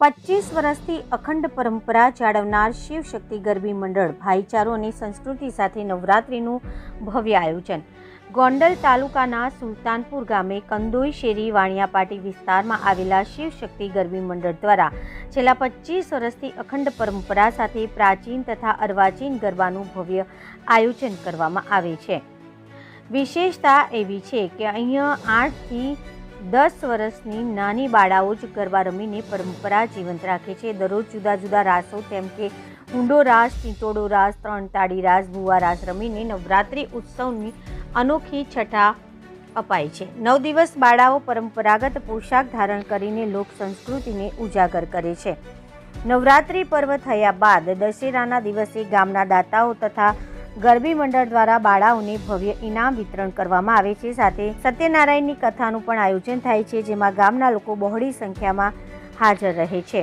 પચીસ વર્ષથી અખંડ પરંપરા જાળવનાર શિવશક્તિ ગરબી મંડળ ભાઈચારો અને સંસ્કૃતિ સાથે નવરાત્રિનું ભવ્ય આયોજન. ગોંડલ તાલુકાના સુલતાનપુર ગામે કંદોઈ શેરી વાણિયાપાટી વિસ્તારમાં આવેલા શિવશક્તિ ગરબી મંડળ દ્વારા છેલ્લા પચીસ વર્ષથી અખંડ પરંપરા સાથે પ્રાચીન તથા અર્વાચીન ગરબાનું ભવ્ય આયોજન કરવામાં આવે છે. વિશેષતા એવી છે કે અહીંયા આઠથી દસ વર્ષની નાની બાળાઓ જ ગરબા રમીને પરંપરા જીવંત રાખે છે. દરરોજ જુદા જુદા રાસો, તેમ કે ઊંડો રાસ ટીટોડો રાસ, ત્રણ તાળી રાસ, ભુવા રાસ રમીને નવરાત્રિ ઉત્સવની અનોખી છઠ્ઠા અપાય છે. નવ દિવસ બાળાઓ પરંપરાગત પોશાક ધારણ કરીને લોક સંસ્કૃતિને ઉજાગર કરે છે. નવરાત્રિ પર્વ થયા બાદ દશેરાના દિવસે ગામના દાતાઓ તથા ગરબી મંડળ દ્વારા બાળાઓને ભવ્ય ઇનામ વિતરણ કરવામાં આવે છે. સાથે સત્યનારાયણની કથાનું પણ આયોજન થાય છે, જેમાં ગામના લોકો બહોળી સંખ્યામાં હાજર રહે છે.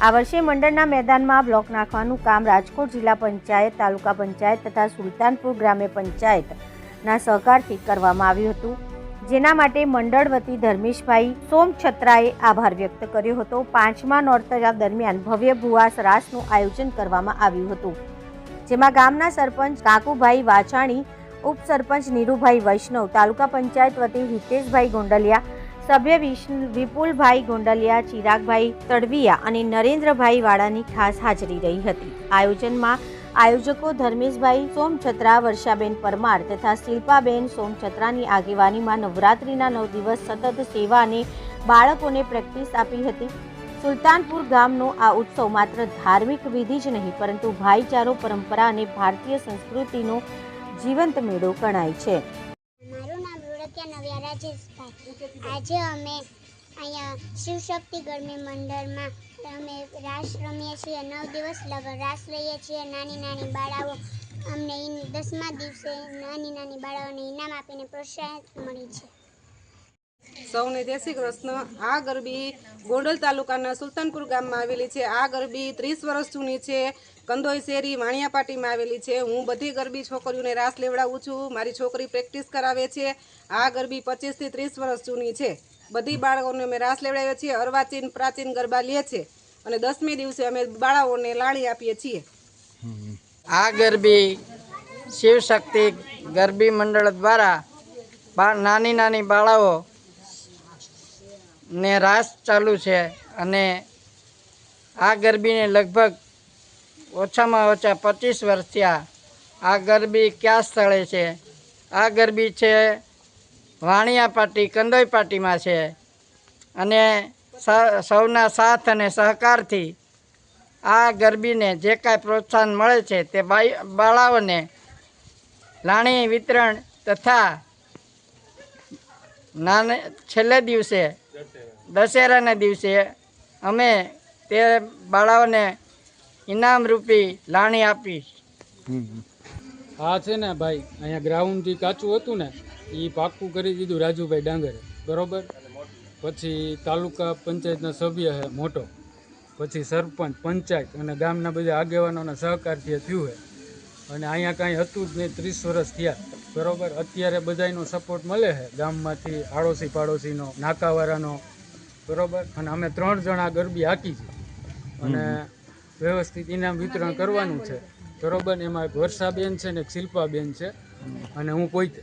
આ વર્ષે મંડળના મેદાનમાં બ્લોક નાખવાનું કામ રાજકોટ જિલ્લા પંચાયત, તાલુકા પંચાયત તથા સુલતાનપુર ગ્રામ્ય પંચાયતના સહકારથી કરવામાં આવ્યું હતું. જેના માટે મંડળ વતી ધર્મેશભાઈ સોમ છત્રાએ આભાર વ્યક્ત કર્યો હતો. પાંચમા નોરતા દરમિયાન ભવ્ય ભુવાસ રાસનું આયોજન કરવામાં આવ્યું હતું. જેમાં ગામના સરપંચ કાકુભાઈ વાછાણી, ઉપસરપંચ નીરુભાઈ વૈષ્ણવ, તાલુકા પંચાયત વતી હિતેશભાઈ ગોંડલિયા, સભ્ય વિષ્ણુ વિપુલભાઈ ગોંડલિયા, ચિરાગભાઈ તડવિયા અને નરેન્દ્રભાઈ વાળાની ખાસ હાજરી રહી હતી. આયોજનમાં આયોજકો ધર્મેશભાઈ સોમછત્રા, વર્ષાબેન પરમાર તથા શિલ્પાબેન સોમછત્રાની આગેવાનીમાં નવરાત્રિના નવ દિવસ સતત સેવા અને બાળકોને પ્રેક્ટિસ આપી હતી. સુલતાનપુર ગામનો આ ઉત્સવ માત્ર ધાર્મિક વિધિ જ નહીં, પરંતુ ભાઈચારો, પરંપરા અને ભારતીય સંસ્કૃતિનો જીવંત મેળો ગણાય છે. મારું નામ રોડકિયા નવ્યા રાજેશભાઈ આજે અમે અહીંયા શિવશક્તિ ગરમી મંડળમાં અમે રાસ રમીએ છીએ, નવ દિવસ લગન રાસ લઈએ છીએ, નાની નાની બાળાઓ અમને દસમા દિવસે નાની નાની બાળાઓને ઇનામ આપીને પ્રોત્સાહન મળી છે. સૌને જય કૃષ્ણ. આ ગરબી ગોંડલ તાલુકાના સુલતાનપુર ગામમાં આવેલી છે. આ ગરબી ત્રીસ વર્ષ જૂની છે. કંદોઈ શેરી વાણિયાપાટીમાં આવેલી છે. હું બધી ગરબી છોકરીઓને રાસ લેવડાવું છું. મારી છોકરી પ્રેક્ટિસ કરાવે છે. આ ગરબી પચીસથી ત્રીસ વર્ષ જૂની છે. બધી બાળકોને અમે રાસ લેવડાવીએ છીએ. અર્વાચીન, પ્રાચીન ગરબા લે છે. અને દસમી દિવસે અમે બાળાઓને લાણી આપીએ છીએ. આ ગરબી શિવશક્તિ ગરબી મંડળ દ્વારા નાની નાની બાળાઓ ને રાસ ચાલુ છે અને આ ગરબીને લગભગ ઓછામાં ઓછા પચીસ વર્ષ આ ગરબી કયા સ્થળે છે? આ ગરબી છે વાણિયા પાટી કંદોઈ પાટીમાં છે. અને સૌના સાથ અને સહકારથી આ ગરબીને જે કાંઈ પ્રોત્સાહન મળે છે તે બાળાઓને લાણી વિતરણ તથા નાને, છેલ્લે દિવસે દશેરાના દિવસે અમે તે બાળાઓને ઇનામ રૂપી લાણી આપીશ. આ છે ને ભાઈ, અહીંયા ગ્રાઉન્ડ જે કાચું હતું ને એ પાક્કું કરી દીધું રાજુભાઈ ડાંગરે, બરોબર? પછી તાલુકા પંચાયતના સભ્ય છે મોટો, પછી સરપંચ, પંચાયત અને ગામના બધા આગેવાનોના સહકારથી થયું છે અને અહીંયા કાંઈ હતું જ નહીં, ત્રીસ વર્ષ થયા. બરોબર? અત્યારે બધાયનો સપોર્ટ મળે છે. ગામમાંથી આડોશી પાડોશીનો નાકાવાળાનો બરોબર? અને અમે ત્રણ જણા ગરબી હાકી છે. અને વ્યવસ્થિત ઇનામ વિતરણ કરવાનું છે. બરોબર? એમાં એક વર્ષાબેન છે ને એક શિલ્પાબેન છે. અને હું પોઈતે.